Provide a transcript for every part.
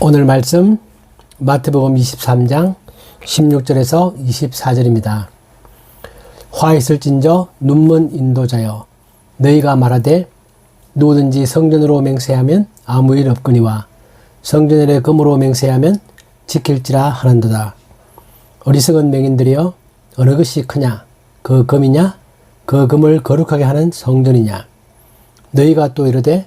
오늘 말씀 마태복음 23장 16절에서 24절입니다. 화 있을진저 눈먼 인도자여 너희가 말하되 누구든지 성전으로 맹세하면 아무 일 없거니와 성전에 금으로 맹세하면 지킬지라 하는도다. 어리석은 맹인들이여 어느 것이 크냐 그 금이냐 그 금을 거룩하게 하는 성전이냐 너희가 또 이르되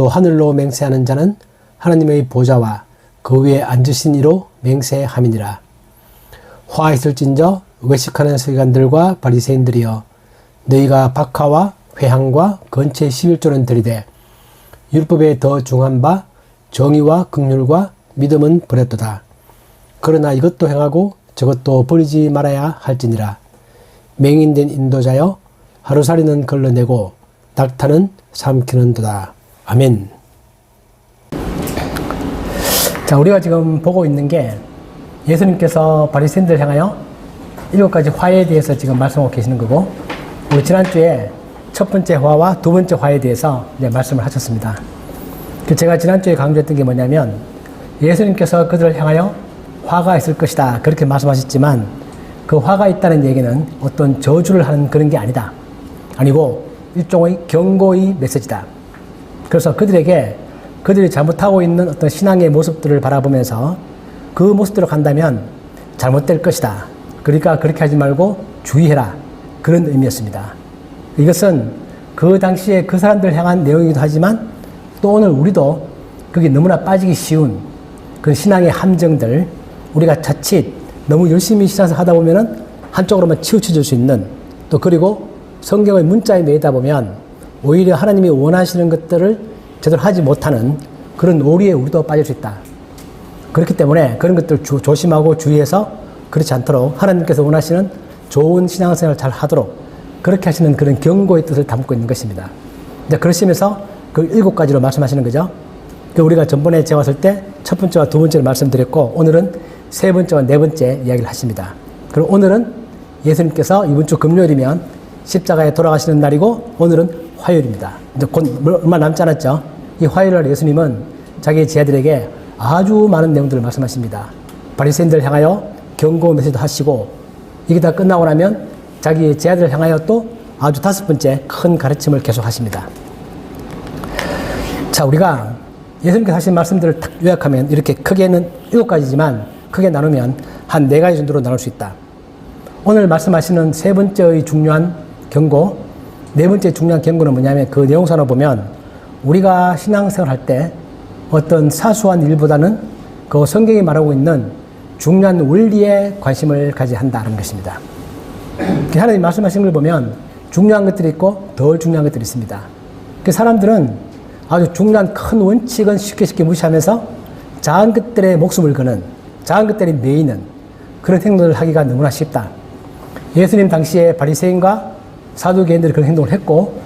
또 하늘로 맹세하는 자는 하나님의 보좌와 그 위에 앉으신 이로 맹세함이니라. 화 있을진저 외식하는 서기관들과 바리새인들이여 너희가 박하와 회향과 건체 11조는 들이되 율법에 더 중한 바 정의와 극률과 믿음은 버렸도다. 그러나 이것도 행하고 저것도 버리지 말아야 할지니라. 맹인된 인도자여 하루살이는 걸러내고 낙타는 삼키는도다. 아멘. 자, 우리가 지금 보고 있는 게 예수님께서 바리새인들 향하여 일곱 가지 화에 대해서 지금 말씀하고 계시는 거고 우리 지난주에 첫 번째 화와 두 번째 화에 대해서 이제 말씀을 하셨습니다. 그 제가 지난주에 강조했던 게 뭐냐면 예수님께서 그들을 향하여 화가 있을 것이다. 그렇게 말씀하셨지만 그 화가 있다는 얘기는 어떤 저주를 하는 그런 게 아니다. 아니고 일종의 경고의 메시지다. 그래서 그들에게 그들이 잘못하고 있는 어떤 신앙의 모습들을 바라보면서 그 모습대로 간다면 잘못될 것이다. 그러니까 그렇게 하지 말고 주의해라. 그런 의미였습니다. 이것은 그 당시에 그 사람들 향한 내용이기도 하지만 또 오늘 우리도 그게 너무나 빠지기 쉬운 그 신앙의 함정들 우리가 자칫 너무 열심히 신앙을 하다 보면은 한쪽으로만 치우쳐질 수 있는 또 그리고 성경의 문자에 매이다 보면 오히려 하나님이 원하시는 것들을 제대로 하지 못하는 그런 오리에 우리도 빠질 수 있다. 그렇기 때문에 그런 것들 주, 조심하고 주의해서 그렇지 않도록 하나님께서 원하시는 좋은 신앙생활을 잘 하도록 그렇게 하시는 그런 경고의 뜻을 담고 있는 것입니다. 이제 그러시면서 그 일곱 가지로 말씀하시는 거죠. 그 우리가 전번에 제가 왔을 때 첫 번째와 두 번째를 말씀드렸고 오늘은 세 번째와 네 번째 이야기를 하십니다. 그리고 오늘은 예수님께서 이번 주 금요일이면 십자가에 돌아가시는 날이고 오늘은 화요일입니다. 이제 곧 얼마 남지 않았죠. 이 화요일 날 예수님은 자기 제자들에게 아주 많은 내용들을 말씀하십니다. 바리새인들 향하여 경고 메시지도 하시고 이게 다 끝나고 나면 자기 제자들을 향하여 또 아주 다섯 번째 큰 가르침을 계속 하십니다. 자, 우리가 예수님께서 하신 말씀들을 딱 요약하면 이렇게 크게는 일곱 가지지만 크게 나누면 한 네 가지 정도로 나눌 수 있다. 오늘 말씀하시는 세 번째의 중요한 경고, 네 번째 중요한 경고는 뭐냐면 그 내용선을 보면 우리가 신앙생활 할 때 어떤 사소한 일보다는 그 성경이 말하고 있는 중요한 원리에 관심을 가져야 한다는 것입니다. 하나님 말씀하신 걸 보면 중요한 것들이 있고 덜 중요한 것들이 있습니다. 그 사람들은 아주 중요한 큰 원칙은 쉽게 쉽게 무시하면서 작은 것들에 목숨을 거는 작은 것들이 메이는 그런 행동을 하기가 너무나 쉽다. 예수님 당시에 바리새인과 사두개인들이 그런 행동을 했고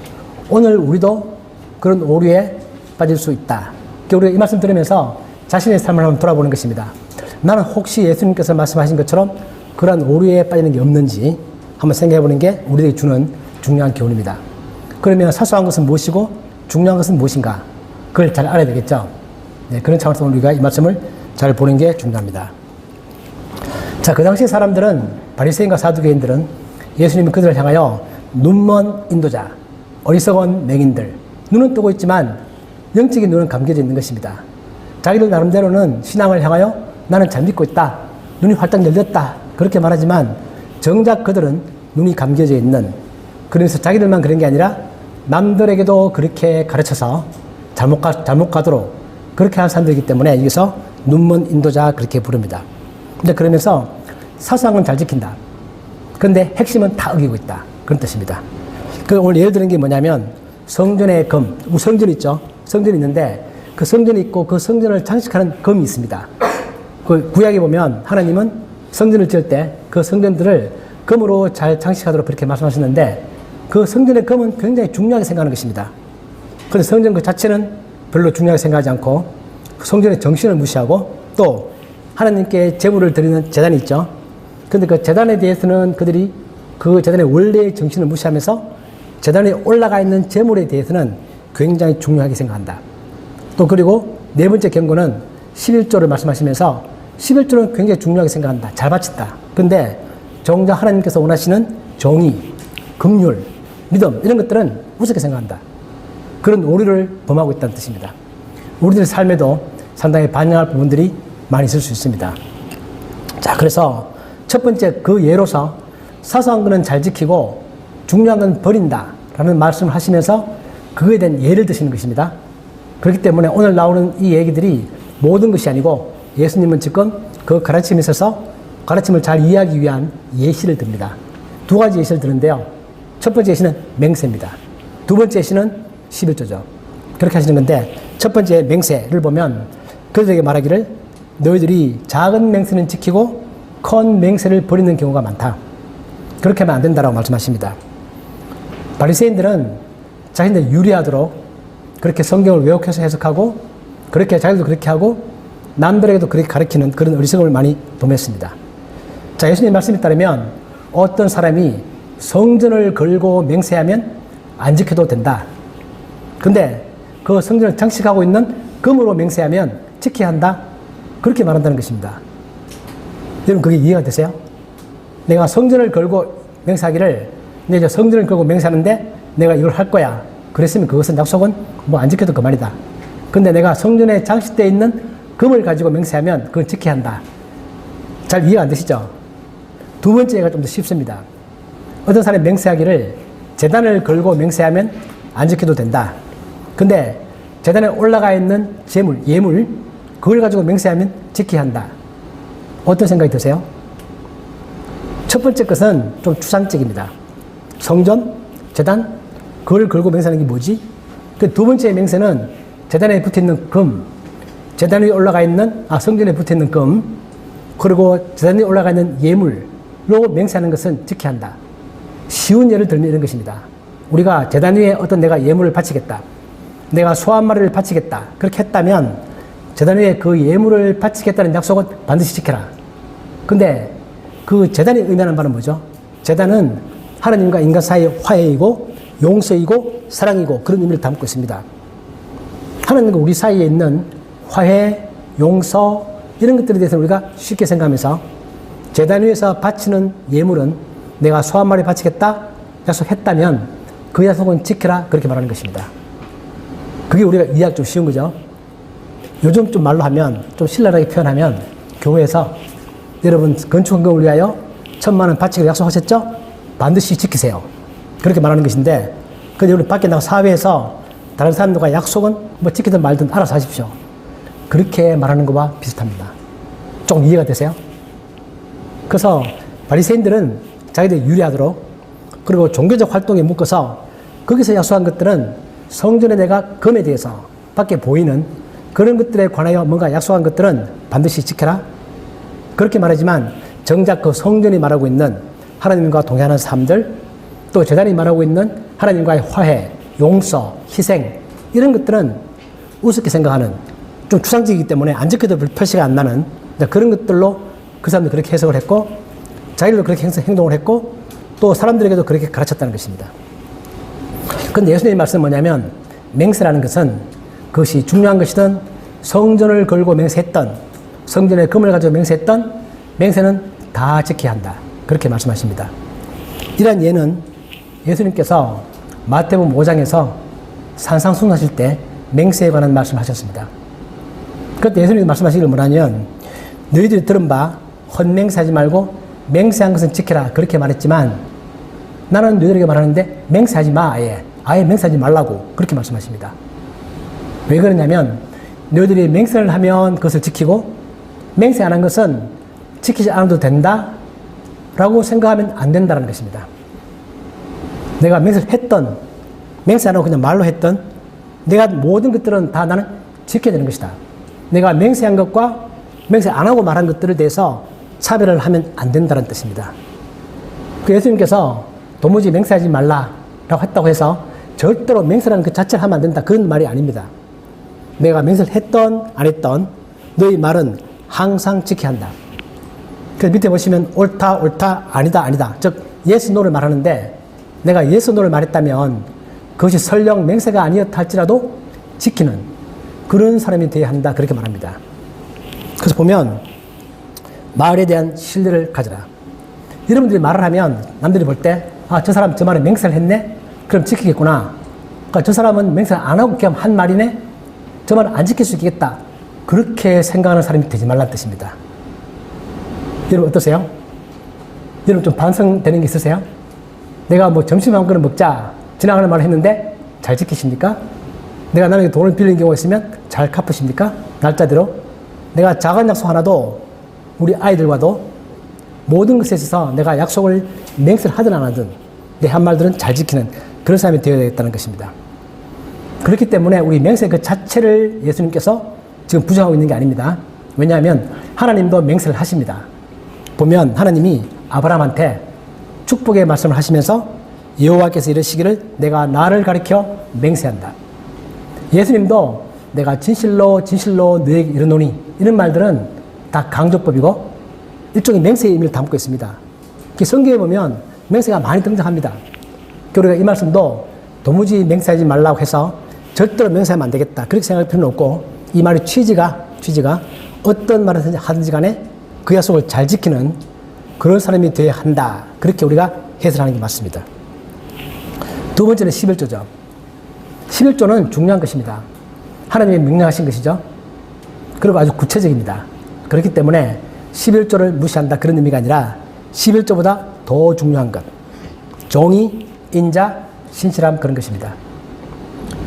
오늘 우리도 그런 오류에 빠질 수 있다. 우리가 이 말씀 들으면서 자신의 삶을 한번 돌아보는 것입니다. 나는 혹시 예수님께서 말씀하신 것처럼 그러한 오류에 빠지는 게 없는지 한번 생각해 보는 게 우리에게 주는 중요한 교훈입니다. 그러면 사소한 것은 무엇이고 중요한 것은 무엇인가? 그걸 잘 알아야 되겠죠. 네, 그런 차원에서 우리가 이 말씀을 잘 보는 게 중요합니다. 자, 그 당시 사람들은 바리새인과 사두개인들은 예수님이 그들을 향하여 눈먼 인도자, 어리석은 맹인들, 눈은 뜨고 있지만 영적인 눈은 감겨져 있는 것입니다. 자기들 나름대로는 신앙을 향하여 나는 잘 믿고 있다. 눈이 활짝 열렸다. 그렇게 말하지만 정작 그들은 눈이 감겨져 있는 그러면서 자기들만 그런 게 아니라 남들에게도 그렇게 가르쳐서 잘못 가, 잘못 가도록 그렇게 하는 사람들이기 때문에 여기서 눈먼 인도자 그렇게 부릅니다. 근데 그러면서 사상은 잘 지킨다. 그런데 핵심은 다 어기고 있다. 그런 뜻입니다. 그 오늘 예를 드는 게 뭐냐면 성전의 금, 성전 있죠? 성전이 있는데 그 성전이 있고 그 성전을 장식하는 검이 있습니다. 그 구약에 보면 하나님은 성전을 지을 때 그 성전들을 금으로 잘 장식하도록 그렇게 말씀하셨는데 그 성전의 검은 굉장히 중요하게 생각하는 것입니다. 그런데 성전 그 자체는 별로 중요하게 생각하지 않고 그 성전의 정신을 무시하고 또 하나님께 제물을 드리는 재단이 있죠. 근데 그 재단에 대해서는 그들이 그 재단의 원래의 정신을 무시하면서 재단에 올라가 있는 제물에 대해서는 굉장히 중요하게 생각한다. 또 그리고 네 번째 경고는 11조를 말씀하시면서 11조는 굉장히 중요하게 생각한다. 잘 바친다. 근데 정작 하나님께서 원하시는 정의, 긍휼, 믿음 이런 것들은 우습게 생각한다. 그런 오류를 범하고 있다는 뜻입니다. 우리들 삶에도 상당히 반영할 부분들이 많이 있을 수 있습니다. 자, 그래서 첫 번째 그 예로서 사소한 거는 잘 지키고 중요한 건 버린다. 라는 말씀을 하시면서 그거에 대한 예를 드시는 것입니다. 그렇기 때문에 오늘 나오는 이 얘기들이 모든 것이 아니고 예수님은 지금 그 가르침에 있어서 가르침을 잘 이해하기 위한 예시를 듭니다. 두 가지 예시를 드는데요. 첫 번째 예시는 맹세입니다. 두 번째 예시는 11조죠. 그렇게 하시는 건데 첫 번째 맹세를 보면 그들에게 말하기를 너희들이 작은 맹세는 지키고 큰 맹세를 버리는 경우가 많다. 그렇게 하면 안 된다라고 말씀하십니다. 바리새인들은 자신들 유리하도록 그렇게 성경을 왜곡해서 해석하고 그렇게 자기도 그렇게 하고 남들에게도 그렇게 가르치는 그런 어리석음을 많이 범했습니다. 자, 예수님 말씀에 따르면 어떤 사람이 성전을 걸고 맹세하면 안 지켜도 된다. 근데 그 성전을 장식하고 있는 금으로 맹세하면 지켜야 한다. 그렇게 말한다는 것입니다. 여러분 그게 이해가 되세요? 내가 성전을 걸고 맹세하기를 내가 성전을 걸고 맹세하는데 내가 이걸 할 거야. 그랬으면 그것은 약속은 뭐 안 지켜도 그만이다. 근데 내가 성전에 장식되어 있는 금을 가지고 맹세하면 그건 지켜야 한다. 잘 이해가 안 되시죠? 두 번째가 좀 더 쉽습니다. 어떤 사람이 맹세하기를 재단을 걸고 맹세하면 안 지켜도 된다. 근데 재단에 올라가 있는 재물, 예물, 그걸 가지고 맹세하면 지켜야 한다. 어떤 생각이 드세요? 첫 번째 것은 좀 추상적입니다. 성전, 재단, 그걸 걸고 맹세하는 게 뭐지? 그 두 번째 맹세는 재단에 붙어 있는 금, 재단 위에 올라가 있는, 아, 성전에 붙어 있는 금, 그리고 재단 위에 올라가 있는 예물로 맹세하는 것은 지켜야 한다. 쉬운 예를 들면 이런 것입니다. 우리가 재단 위에 어떤 내가 예물을 바치겠다. 내가 소 한 마리를 바치겠다. 그렇게 했다면 재단 위에 그 예물을 바치겠다는 약속은 반드시 지켜라. 근데 그 재단이 의미하는 바는 뭐죠? 재단은 하나님과 인간 사이의 화해이고 용서이고 사랑이고 그런 의미를 담고 있습니다. 하나님과 우리 사이에 있는 화해, 용서 이런 것들에 대해서 우리가 쉽게 생각하면서 재단 위에서 바치는 예물은 내가 소 한 마리 바치겠다 약속했다면 그 약속은 지켜라 그렇게 말하는 것입니다. 그게 우리가 이해하기 좀 쉬운 거죠. 요즘 좀 말로 하면 좀 신랄하게 표현하면 교회에서 여러분 건축헌금을 위하여 천만 원 바치기로 약속하셨죠? 반드시 지키세요. 그렇게 말하는 것인데 근데 우리 밖에 나가 사회에서 다른 사람들과 약속은 뭐 지키든 말든 알아서 하십시오. 그렇게 말하는 것과 비슷합니다. 좀 이해가 되세요? 그래서 바리새인들은 자기들 유리하도록 그리고 종교적 활동에 묶어서 거기서 약속한 것들은 성전에 내가 금에 대해서 밖에 보이는 그런 것들에 관하여 뭔가 약속한 것들은 반드시 지켜라. 그렇게 말하지만 정작 그 성전이 말하고 있는 하나님과 동행하는 삶들 또 재단이 말하고 있는 하나님과의 화해, 용서, 희생 이런 것들은 우습게 생각하는 좀 추상적이기 때문에 안별 표시가 안 나는 그런 것들로 그 사람들 그렇게 해석을 했고 자기들도 그렇게 행동을 했고 또 사람들에게도 그렇게 가르쳤다는 것입니다. 그런데 예수님의 말씀은 뭐냐면 맹세라는 것은 그것이 중요한 것이든 성전을 걸고 맹세했던 성전에 금을 가지고 맹세했던 맹세는 다 지켜야 한다. 그렇게 말씀하십니다. 이러한 예는 예수님께서 마태복음 5장에서 산상순하실 때 맹세에 관한 말씀하셨습니다. 그때 예수님이 말씀하시기를 뭐냐면 너희들이 들은 바 헛맹세하지 말고 맹세한 것은 지켜라 그렇게 말했지만 나는 너희들에게 말하는데 맹세하지 마 아예 아예 맹세하지 말라고 그렇게 말씀하십니다. 왜 그러냐면 너희들이 맹세를 하면 그것을 지키고 맹세 안 한 것은 지키지 않아도 된다 라고 생각하면 안 된다는 것입니다. 내가 맹세를 했던 맹세 안 하고 그냥 말로 했던 내가 모든 것들은 다 나는 지켜야 되는 것이다. 내가 맹세한 것과 맹세 안 하고 말한 것들에 대해서 차별을 하면 안 된다는 뜻입니다. 그 예수님께서 도무지 맹세하지 말라라고 했다고 해서 절대로 맹세라는 그 자체를 하면 안 된다. 그런 말이 아닙니다. 내가 맹세를 했던 안 했던 너희 말은 항상 지켜야 한다. 그 밑에 보시면 옳다 옳다 아니다 아니다. 즉 예스 노를 말하는데 내가 예스 노를 말했다면 그것이 설령 맹세가 아니었다 할지라도 지키는 그런 사람이 되어야 한다. 그렇게 말합니다. 그래서 보면 말에 대한 신뢰를 가져라. 여러분들이 말을 하면 남들이 볼 때, 아, 저 사람 저 말에 맹세를 했네? 그럼 지키겠구나. 그러니까 저 사람은 맹세를 안 하고 그냥 한 말이네? 저 말은 안 지킬 수 있겠다. 그렇게 생각하는 사람이 되지 말란 뜻입니다. 여러분 어떠세요? 여러분 좀 반성되는 게 있으세요? 내가 뭐 점심 한 그릇 먹자 지나가는 말을 했는데 잘 지키십니까? 내가 남에게 돈을 빌린 경우가 있으면 잘 갚으십니까? 날짜대로? 내가 작은 약속 하나도 우리 아이들과도 모든 것에 있어서 내가 약속을 맹세를 하든 안 하든 내 한 말들은 잘 지키는 그런 사람이 되어야 되겠다는 것입니다. 그렇기 때문에 우리 맹세 그 자체를 예수님께서 지금 부정하고 있는 게 아닙니다. 왜냐하면 하나님도 맹세를 하십니다. 보면 하나님이 아브라함한테 축복의 말씀을 하시면서 여호와께서 이르시기를 내가 나를 가리켜 맹세한다. 예수님도 내가 진실로 진실로 너에게 이르노니 이런 말들은 다 강조법이고 일종의 맹세의 의미를 담고 있습니다. 그 성경에 보면 맹세가 많이 등장합니다. 우리가 이 말씀도 도무지 맹세하지 말라고 해서 절대로 맹세하면 안 되겠다. 그렇게 생각할 필요는 없고 이 말의 취지가 취지가 어떤 말을 하든지 간에 그 약속을 잘 지키는 그런 사람이 되어야 한다. 그렇게 우리가 해석하는 게 맞습니다. 두 번째는 11조죠. 11조는 중요한 것입니다. 하나님이 명령하신 것이죠. 그리고 아주 구체적입니다. 그렇기 때문에 11조를 무시한다 그런 의미가 아니라 11조보다 더 중요한 것. 종이, 인자, 신실함 그런 것입니다.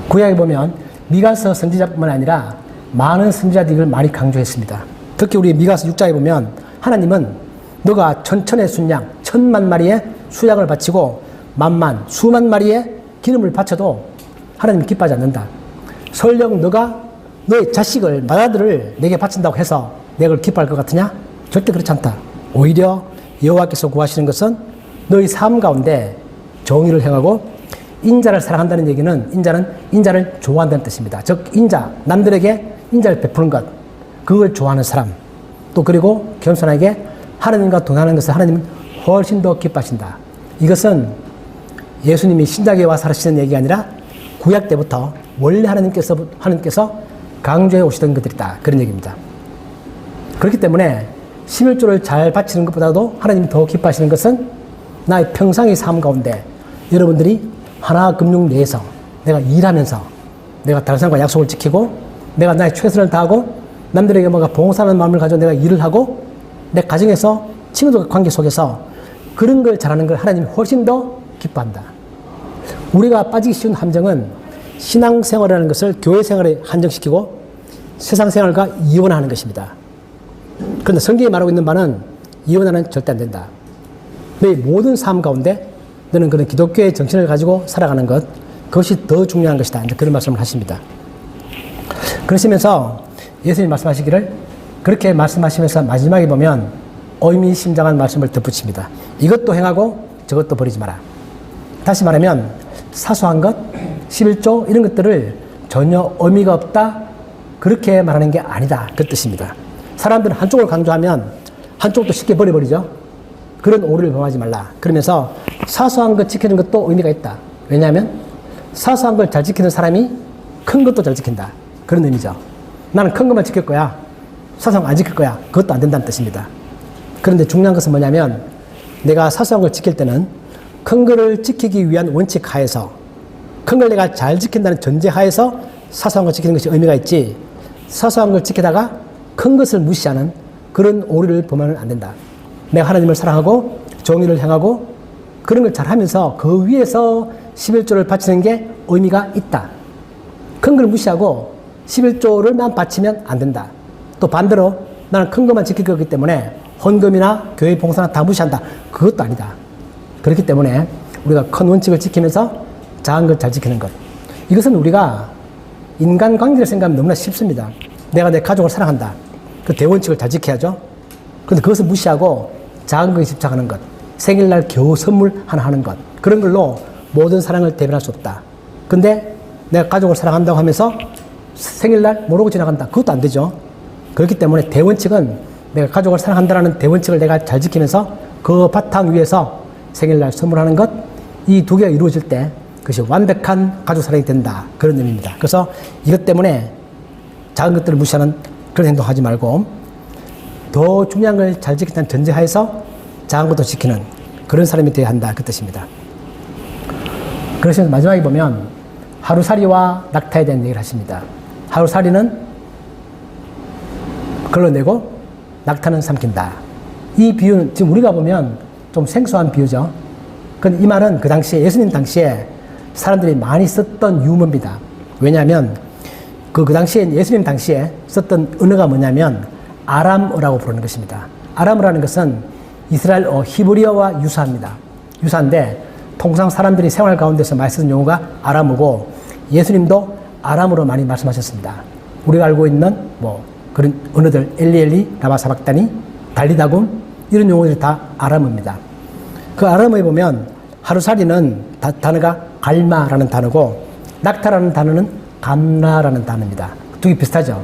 구약에 보면 미가서 선지자뿐만 아니라 많은 이걸 많이 강조했습니다. 특히 우리 미가서 6장에 보면 하나님은 너가 천천의 순양, 천만 마리의 수양을 바치고 만만, 수만 마리의 기름을 바쳐도 하나님 기뻐하지 않는다. 설령 너가 너의 자식을, 마다들을 내게 바친다고 해서 내가 기뻐할 것 같으냐? 절대 그렇지 않다. 오히려 여호와께서 구하시는 것은 너희 삶 가운데 정의를 행하고 인자를 사랑한다는 얘기는 인자는 인자를 좋아한다는 뜻입니다. 즉 인자 남들에게 인자를 베푸는 것 그걸 좋아하는 사람 또 그리고 겸손하게 하나님과 동하는 것을 하나님은 훨씬 더 기뻐하신다. 이것은 예수님이 신작에 와서 하시는 얘기가 아니라 구약 때부터 원래 하나님께서 하나님께서 강조해 오시던 것들이다 그런 얘기입니다. 그렇기 때문에 11조를 잘 바치는 것보다도 하나님이 더 기뻐하시는 것은 나의 평상의 삶 가운데 여러분들이 하나 금융 내에서 내가 일하면서 내가 다른 사람과 약속을 지키고 내가 나의 최선을 다하고 남들에게 뭔가 봉사하는 마음을 가지고 내가 일을 하고 내 가정에서 친구들 관계 속에서 그런 걸 잘하는 걸 하나님이 훨씬 더 기뻐한다. 우리가 빠지기 쉬운 함정은 신앙생활이라는 것을 교회 생활에 한정시키고 세상 생활과 이원하는 것입니다. 그런데 성경이 말하고 있는 바는 이혼하는 절대 안 된다. 너의 모든 삶 가운데 너는 그런 기독교의 정신을 가지고 살아가는 것, 그것이 더 중요한 것이다. 그런 말씀을 하십니다. 그러시면서 예수님 말씀하시기를 그렇게 말씀하시면서 마지막에 보면 의미심장한 말씀을 덧붙입니다. 이것도 행하고 저것도 버리지 마라. 다시 말하면 사소한 것, 11조 이런 것들을 전혀 의미가 없다. 그렇게 말하는 게 아니다. 그 뜻입니다. 사람들은 한쪽을 강조하면 한쪽도 쉽게 버려버리죠. 그런 오류를 범하지 말라. 그러면서 사소한 것 지키는 것도 의미가 있다. 왜냐하면 사소한 걸 잘 지키는 사람이 큰 것도 잘 지킨다. 그런 의미죠. 나는 큰 것만 지킬 거야. 사소한 거안 지킬 거야. 그것도 안 된다는 뜻입니다. 그런데 중요한 것은 뭐냐면 내가 사소한 걸 지킬 때는 큰 거를 지키기 위한 원칙 하에서 큰 걸 내가 잘 지킨다는 전제 하에서 사소한 걸 지키는 것이 의미가 있지 사소한 걸 지키다가 큰 것을 무시하는 그런 오류를 범하면 안 된다. 내가 하나님을 사랑하고 정의를 행하고 그런 걸 잘하면서 그 위에서 11조를 바치는 게 의미가 있다. 큰 걸 무시하고 11조를만 바치면 안 된다. 또 반대로 나는 큰 것만 지킬 거기 때문에 헌금이나 교회 봉사나 다 무시한다. 그것도 아니다. 그렇기 때문에 우리가 큰 원칙을 지키면서 작은 걸 잘 지키는 것. 이것은 우리가 인간 관계를 생각하면 너무나 쉽습니다. 내가 내 가족을 사랑한다. 그 대원칙을 잘 지켜야죠. 그런데 그것을 무시하고 작은 것에 집착하는 것, 생일날 겨우 선물 하나 하는 것, 그런 걸로 모든 사랑을 대변할 수 없다. 근데 내가 가족을 사랑한다고 하면서 생일날 모르고 지나간다. 그것도 안 되죠. 그렇기 때문에 대원칙은 내가 가족을 사랑한다는 대원칙을 내가 잘 지키면서 그 바탕 위에서 생일날 선물하는 것, 이 두 개가 이루어질 때 그것이 완벽한 가족 사랑이 된다. 그런 의미입니다. 그래서 이것 때문에 작은 것들을 무시하는 그런 행동하지 말고 더 중요한 걸 잘 지킨다는 전제하에서 작은 것도 지키는 그런 사람이 되어야 한다. 그 뜻입니다. 그래서 마지막에 보면 하루살이와 낙타에 대한 얘기를 하십니다. 하루살이는 걸러내고 낙타는 삼킨다. 이 비유는 지금 우리가 보면 좀 생소한 비유죠. 근데 이 말은 그 당시에 예수님 당시에 사람들이 많이 썼던 유머입니다. 왜냐하면 그, 그 당시에 예수님 당시에 썼던 언어가 뭐냐면 아람어라고 부르는 것입니다. 아람어라는 것은 이스라엘어 히브리어와 유사합니다. 유사한데 통상 사람들이 생활 가운데서 많이 쓰는 용어가 아람어고 예수님도 아람어로 많이 말씀하셨습니다. 우리가 알고 있는 뭐 그런 언어들 엘리엘리, 라바사박다니, 달리다굼 이런 용어들이 다 아람어입니다. 그 아람어에 보면 하루살이는 다- 단어가 갈마라는 단어고 낙타라는 단어는 감라라는 단어입니다. 두 개 비슷하죠.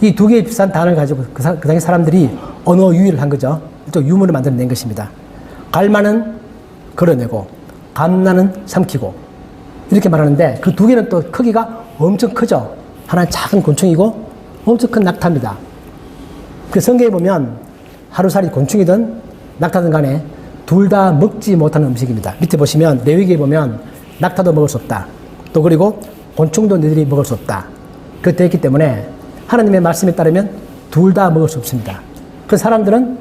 이 두 개의 비슷한 단어를 가지고 그, 사- 그 당시 사람들이 언어 유희를 한 거죠. 또 유머를 만들어낸 것입니다. 갈마는 걸어내고 감나는 삼키고 이렇게 말하는데 그 두 개는 또 크기가 엄청 크죠. 하나는 작은 곤충이고 엄청 큰 낙타입니다. 그 성경에 보면 하루살이 곤충이든 낙타든 간에 둘 다 먹지 못하는 음식입니다. 밑에 보시면 레위기에 보면 낙타도 먹을 수 없다. 또 그리고 곤충도 너희들이 먹을 수 없다. 되어 있기 때문에 하나님의 말씀에 따르면 둘 다 먹을 수 없습니다. 그 사람들은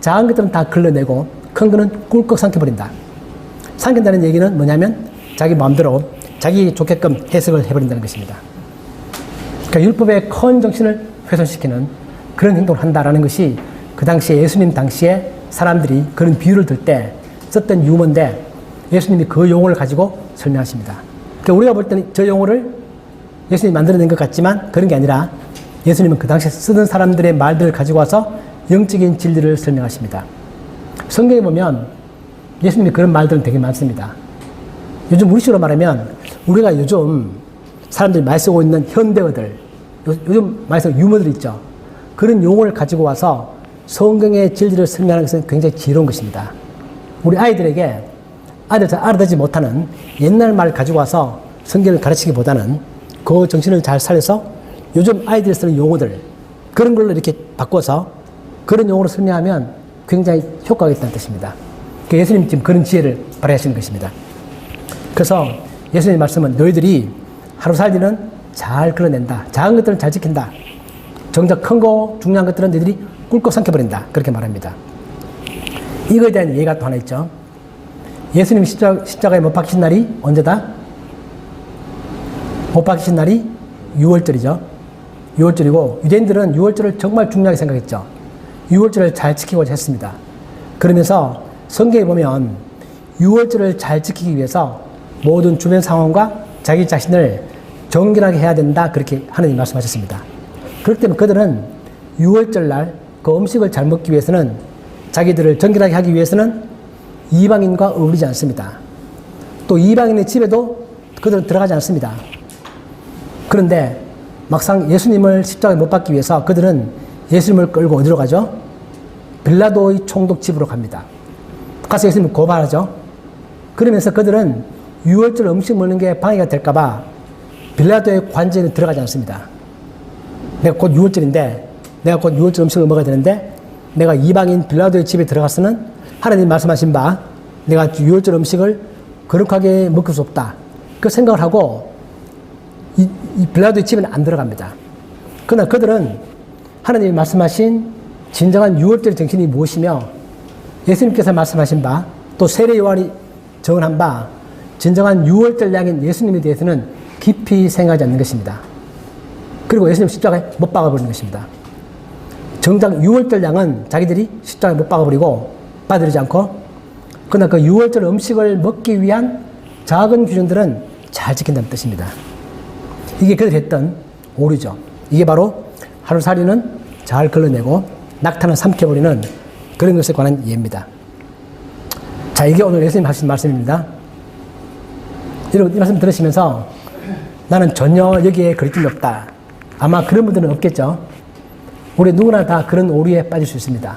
작은 것들은 다 걸러내고 큰 거는 꿀꺽 삼켜버린다. 삼킨다는 얘기는 뭐냐면 자기 마음대로 자기 좋게끔 해석을 해버린다는 것입니다. 그러니까 율법의 큰 정신을 훼손시키는 그런 행동을 한다라는 것이 그 당시에 예수님 당시에 사람들이 그런 비유를 들 때 썼던 유머인데 예수님이 그 용어를 가지고 설명하십니다. 그러니까 우리가 볼 때는 저 용어를 예수님이 만들어낸 것 같지만 그런 게 아니라 예수님은 그 당시에 쓰던 사람들의 말들을 가지고 와서 영적인 진리를 설명하십니다. 성경에 보면 예수님이 그런 말들은 되게 많습니다. 요즘 우리식으로 말하면 우리가 요즘 사람들이 많이 쓰고 있는 현대어들, 요, 요즘 많이 쓰는 유머들 있죠. 그런 용어를 가지고 와서 성경의 진리를 설명하는 것은 굉장히 지혜로운 것입니다. 우리 아이들에게 아이들 잘 알아듣지 못하는 옛날 말 가지고 와서 성경을 가르치기보다는 그 정신을 잘 살려서 요즘 아이들이 쓰는 용어들 그런 걸로 이렇게 바꿔서 그런 용어로 설명하면 굉장히 효과가 있다는 뜻입니다. 그 예수님 지금 그런 지혜를 발휘하시는 것입니다. 그래서 예수님 말씀은 너희들이 하루 살기는 잘 끌어낸다. 작은 것들은 잘 지킨다. 정작 큰 거, 중요한 것들은 너희들이 꿀꺽 삼켜버린다. 그렇게 말합니다. 이거에 대한 예가 또 하나 있죠. 예수님 십자, 십자가에 못 박히신 날이 언제다? 못 박히신 날이 6월절이죠. 6월절이고 유대인들은 6월절을 정말 중요하게 생각했죠. 6월절을 잘 지키고자 했습니다. 그러면서 성경에 보면 6월절을 잘 지키기 위해서 모든 주변 상황과 자기 자신을 정결하게 해야 된다. 그렇게 하나님 말씀하셨습니다. 그렇기 때문에 그들은 6월절 날 그 음식을 잘 먹기 위해서는 자기들을 정결하게 하기 위해서는 이방인과 어울리지 않습니다. 또 이방인의 집에도 그들은 들어가지 않습니다. 그런데 막상 예수님을 십자가에 못 박기 위해서 그들은 예수님을 끌고 어디로 가죠? 빌라도의 총독 집으로 갑니다. 가서 예수님을 고발하죠. 그러면서 그들은 6월절 음식 먹는 게 방해가 될까봐 빌라도의 관제에 들어가지 않습니다. 내가 곧 6월절인데 내가 곧 6월절 음식을 먹어야 되는데 내가 이방인 빌라도의 집에 들어가서는 하나님 말씀하신 바 내가 6월절 음식을 거룩하게 먹을 수 없다. 그 생각을 하고 이, 이 빌라도의 집에는 안 들어갑니다. 그러나 그들은 하나님이 말씀하신 진정한 6월절 정신이 무엇이며 예수님께서 말씀하신 바 또 세례 요한이 정언한 바 진정한 6월절 양인 예수님에 대해서는 깊이 생각하지 않는 것입니다. 그리고 예수님 십자가에 못 박아버리는 것입니다. 정작 6월절 양은 자기들이 십자가에 못 박아버리고 받아들이지 않고 그러나 그 6월절 음식을 먹기 위한 작은 규정들은 잘 지킨다는 뜻입니다. 이게 그들 했던 오류죠. 이게 바로 하루살이는 잘 걸러내고 낙타는 삼켜버리는 그런 것에 관한 예입니다. 자, 이게 오늘 예수님 하신 말씀입니다. 여러분, 이 말씀 들으시면서 나는 전혀 여기에 그리낌이 없다. 아마 그런 분들은 없겠죠. 우리 누구나 다 그런 오류에 빠질 수 있습니다.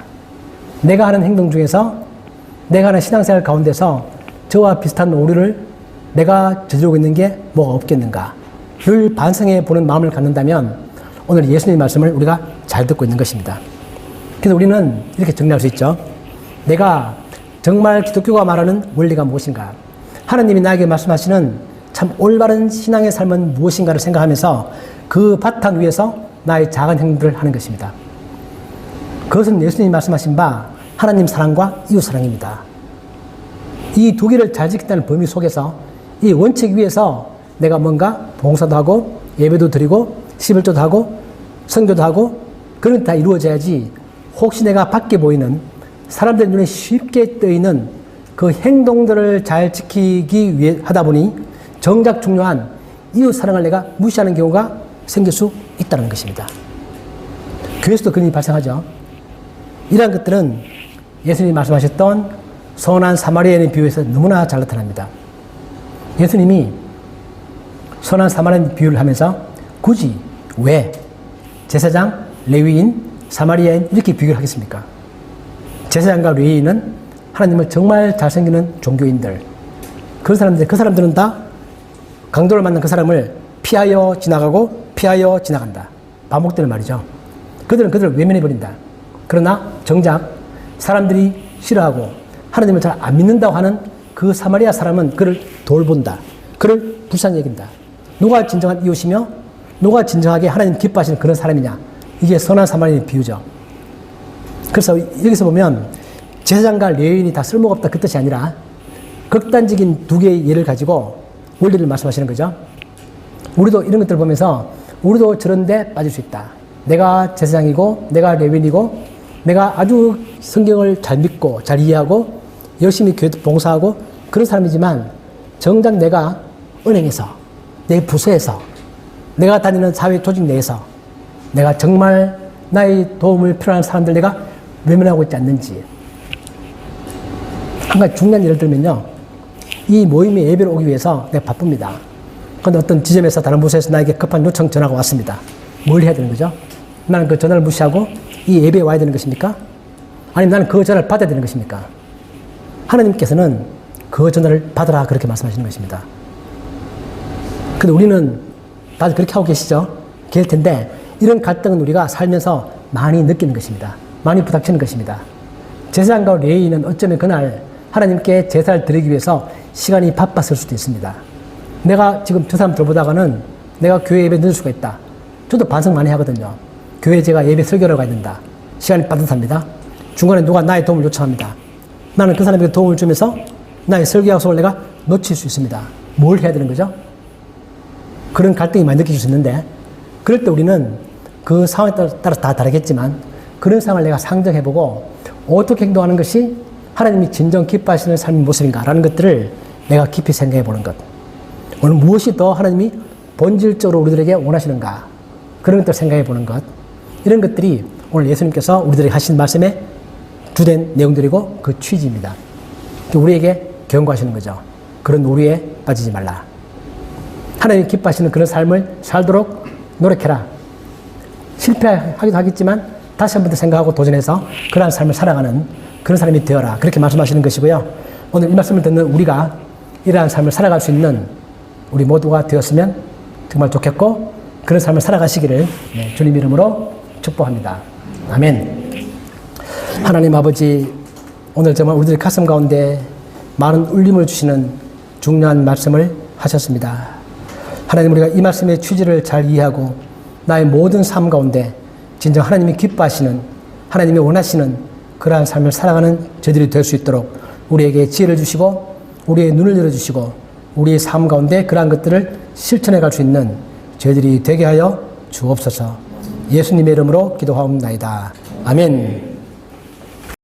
내가 하는 행동 중에서 내가 하는 신앙생활 가운데서 저와 비슷한 오류를 내가 저지르고 있는 게 뭐가 없겠는가. 를 반성해 보는 마음을 갖는다면 오늘 예수님 말씀을 우리가 잘 듣고 있는 것입니다. 그래서 우리는 이렇게 정리할 수 있죠. 내가 정말 기독교가 말하는 원리가 무엇인가? 하나님이 나에게 말씀하시는 참 올바른 신앙의 삶은 무엇인가를 생각하면서 그 바탕 위에서 나의 작은 행동들을 하는 것입니다. 그것은 예수님이 말씀하신 바 하나님 사랑과 이웃 사랑입니다. 이 두 개를 잘 지킨다는 범위 속에서 이 원칙 위에서 내가 뭔가 봉사도 하고 예배도 드리고 11조도 하고 선교도 하고 그런 게 다 이루어져야지 혹시 내가 밖에 보이는 사람들 눈에 쉽게 뜨이는 그 행동들을 잘 지키기 위해 하다 보니 정작 중요한 이웃 사랑을 내가 무시하는 경우가 생길 수 있다는 것입니다. 교회에서도 그런 일이 발생하죠. 이러한 것들은 예수님이 말씀하셨던 선한 사마리아인의 비유에서 너무나 잘 나타납니다. 예수님이 선한 사마리아인 비유를 하면서 굳이 왜 제사장, 레위인, 사마리아인 이렇게 비교를 하겠습니까? 제사장과 레위인은 하나님을 정말 잘생기는 종교인들. 그 사람들, 그 사람들은 다 강도를 만난 그 사람을 피하여 지나가고 피하여 지나간다. 반복되는 말이죠. 그들은 그들을 외면해버린다. 그러나 정작 사람들이 싫어하고 하나님을 잘 안 믿는다고 하는 그 사마리아 사람은 그를 돌본다. 그를 불쌍히 여긴다. 누가 진정한 이웃이며 누가 진정하게 하나님 기뻐하시는 그런 사람이냐. 이게 선한 사마리아의 비유죠. 그래서 여기서 보면 제사장과 레위인이 다 쓸모가 없다 그 뜻이 아니라 극단적인 두 개의 예를 가지고 원리를 말씀하시는 거죠. 우리도 이런 것들을 보면서 우리도 저런데 빠질 수 있다. 내가 제사장이고 내가 레위인이고 내가 아주 성경을 잘 믿고 잘 이해하고 열심히 교회 봉사하고 그런 사람이지만 정작 내가 은행에서 내 부서에서 내가 다니는 사회 조직 내에서 내가 정말 나의 도움을 필요한 사람들 내가 외면하고 있지 않는지 한 가지 중요한 예를 들면요 이 모임에 예배를 오기 위해서 내가 바쁩니다 그런데 어떤 지점에서 다른 부서에서 나에게 급한 요청 전화가 왔습니다 뭘 해야 되는 거죠? 나는 그 전화를 무시하고 이 예배에 와야 되는 것입니까? 아니면 나는 그 전화를 받아야 되는 것입니까? 하나님께서는 그 전화를 받으라 그렇게 말씀하시는 것입니다. 근데 우리는 다들 그렇게 하고 계시죠? 계실 텐데 이런 갈등은 우리가 살면서 많이 느끼는 것입니다. 많이 부닥치는 것입니다. 제사장과 레이는 어쩌면 그날 하나님께 제사를 드리기 위해서 시간이 바빴을 수도 있습니다. 내가 지금 저 사람 들보다가는 내가 교회 예배 늦을 수가 있다. 저도 반성 많이 하거든요. 교회 제가 예배 설교를 가야 된다. 시간이 빠듯합니다. 중간에 누가 나의 도움을 요청합니다. 나는 그 사람에게 도움을 주면서 나의 설교 약속을 내가 놓칠 수 있습니다. 뭘 해야 되는 거죠? 그런 갈등이 많이 느껴질 수 있는데, 그럴 때 우리는 그 상황에 따라 다 다르겠지만, 그런 상황을 내가 상정해보고, 어떻게 행동하는 것이 하나님이 진정 기뻐하시는 삶의 모습인가라는 것들을 내가 깊이 생각해 보는 것. 오늘 무엇이 더 하나님이 본질적으로 우리들에게 원하시는가. 그런 것들 생각해 보는 것. 이런 것들이 오늘 예수님께서 우리들에게 하신 말씀의 주된 내용들이고 그 취지입니다. 우리에게 경고하시는 거죠. 그런 오류에 빠지지 말라. 하나님 기뻐하시는 그런 삶을 살도록 노력해라. 실패하기도 하겠지만 다시 한 번 더 생각하고 도전해서 그러한 삶을 살아가는 그런 사람이 되어라. 그렇게 말씀하시는 것이고요. 오늘 이 말씀을 듣는 우리가 이러한 삶을 살아갈 수 있는 우리 모두가 되었으면 정말 좋겠고 그런 삶을 살아가시기를 네, 주님 이름으로 축복합니다. 아멘. 하나님 아버지, 오늘 정말 우리들 가슴 가운데 많은 울림을 주시는 중요한 말씀을 하셨습니다. 하나님 우리가 이 말씀의 취지를 잘 이해하고 나의 모든 삶 가운데 진정 하나님이 기뻐하시는 하나님이 원하시는 그러한 삶을 살아가는 저들이 될 수 있도록 우리에게 지혜를 주시고 우리의 눈을 열어주시고 우리의 삶 가운데 그러한 것들을 실천해 갈 수 있는 저희들이 되게 하여 주옵소서 예수님의 이름으로 기도하옵나이다. 아멘.